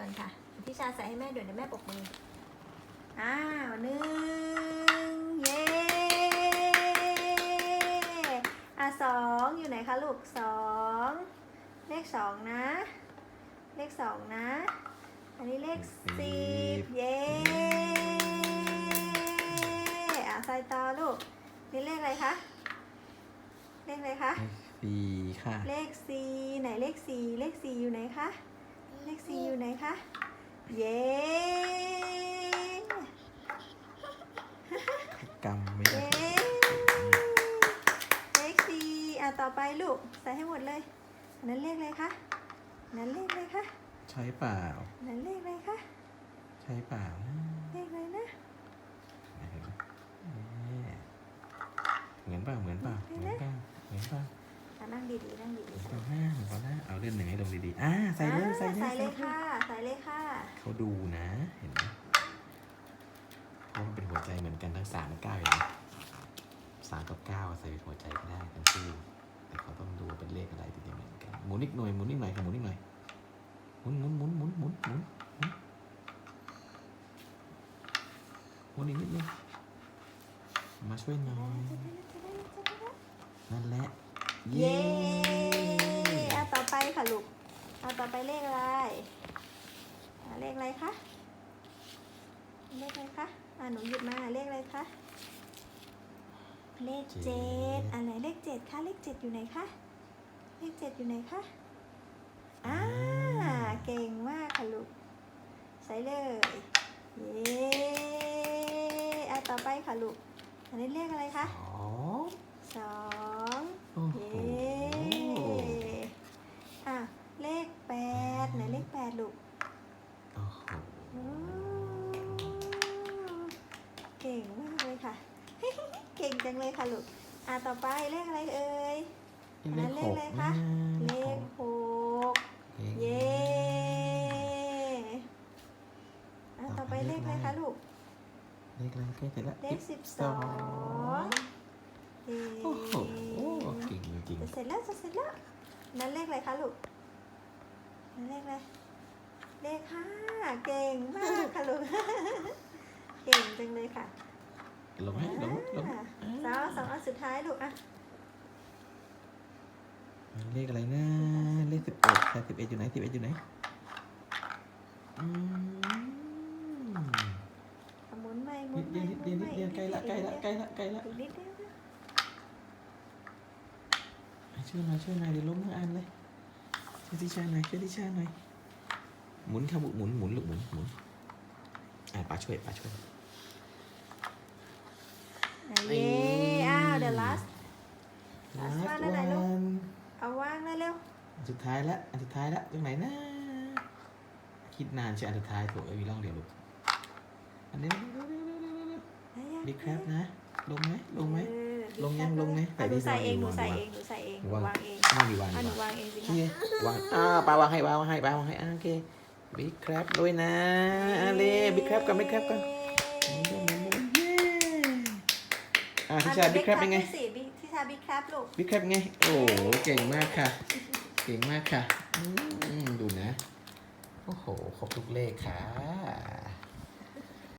ก่อนค่ะ พี่ชาใส่ให้แม่เดี๋ยวเดี๋ยวแม่ปรบมือ อ้าวหนึ่งเย้อะสองอยู่ไหนคะลูกสองเลขสองนะ เลขสองนะ อันนี้เลขสิบเย้อะใส่ต่อลูก นี่เลขอะไรคะ เลขอะไรคะ สี่ค่ะ เลขสี่ไหนเลขสี่เลขสี่อยู่ไหนคะ เลขสี่อยู่ไหนคะ เย้กำไม่ได้เย้เลขสี่อะต่อไปลูก ใส่ให้หมดเลยอันนั้นเลขอะไรคะอันนั้นเลขอะไรคะใช่เปล่า อันนั้นเลขอะไรคะ ใช่เปล่านะเลขอะไรนะไหนดูดิเอ๊ะเหมือนเปล่าเหมือนเปล่าเหมือนเปล่าเหมือนเปล่า อะนั่งดีๆนั่งดีเหมือนๆเปล่าหน้าเหมือนเปล่าหน้าเอาเลื่อนหนึ่งให้ลงดีๆอ่าใส่เลยอ่าใส่เลยใส่เลยใส่ค่ะ ใส่เลยค่ะ เขาดูนะ เห็นไหมเพราะมันเป็นหัวใจเหมือนกันทั้งสามและเก้าเห็นไหมสามกับเก้าใส่เป็นหัวใจก็ได้ทั้งคู่แต่เขาต้องดูว่าเป็นเลขอะไรถึงจะเหมือนกันหมุนอีกหน่อยหมุนอีกหน่อยค่ะหมุนอีกหน่อยหมุนหมุนหมุนหมุนหมุนหมุนหมุนหมุนอีกนิดนึงมาช่วยหน่อยนั่นแหละ เย้อะต่อไปค่ะลูกอะต่อไปเลขอะไรอะเลขอะไรคะ เลขอะไรคะอะหนูหยิบมาเลขอะไรคะ เลขเจ็ดอันไหนเลขเจ็ดคะ เลขเจ็ดอยู่ไหนคะ เลขเจ็ดอยู่ไหนคะ อ่า เก่งมากค่ะลูก ใส่เลย เย้อะต่อไปค่ะลูก อันนี้เลขอะไรคะสองสอง โอ้โห เย้อะ เลขแปดไหนเลขแปดลูก โอ้โห อืมเก่งมากเลยค่ะ เก่ง จังเลยค่ะลูก อะต่อไปเลขอะไรเอ่ยนี่เลขหกเลขอะไรคะนะเลขหกเก่งเย้อะต่อไปเลขอะไรคะลูก เลขอะไรใกล้เสร็จแล้วเลขสิบสองเย้โอ้โหเก่งจริงจะเสร็จแล้วจะเสร็จแล้ว นั่นเลขอะไรคะลูก นั่นเลขอะไร เลขห้าเก่งมากค่ะลูก เก่งจังเลยค่ะๆ ลงให้ลงลงอ่าสองสองอันสุดท้ายลูกอะเลขอะไรนะ เลขสิบเอ็ดค่ะสิบเอ็ดอยู่ไหนสิบเอ็ดอยู่ไหนอืมหมุนใหม่หมุนินดใหเดีม่ยวนิดเดียวนิดเดียวใกล้ละใกล้ละใกล้ละใกล้ละอีกนิดเดียวนะช่วยหน่อยช่วยหน่อยเดี๋ยวล้มทั้งอันเลยช่วยที่ชาหน่อยช่วยที่ชาหน่อยหมุนค่ะหมุนหมุนหมุนลูกหมุนหมุนอะป้าช่วยป้าช่วย เย้อ้าว the last last one อันไหนลูก one เอาวางเลยเร็ว อัน สุดท้ายละอันสุดท้ายละตรงไหนนะ คิดนานใช่อันสุดท้ายโถเอ้ยมีร่องเดียวลูกอันนี้ด้ยังบิ๊กครับนะ ลงไหมลงไหมลงยังลงไหมอะหนูใส่เองหนูใส่เองหนูใส่เองวางเองไม่มีวางอะหนูดีวางเองสิคะวางอ่าปาวางให้ปาวางให้ปาวางให้อ่าโอเคบิ๊กครับด้วยนะอาเล่บิ๊กครับก่อนบิ๊กครับก่อนอ่าทิชาบิ๊กครับเป็นไงทิชาบิ๊กครับลูกบิ๊กครับเป็นไงโอ้เก่งมากค่ะ เก่งมากค่ะ ดูนะ โอ้โห ครบทุกเลขค่ะ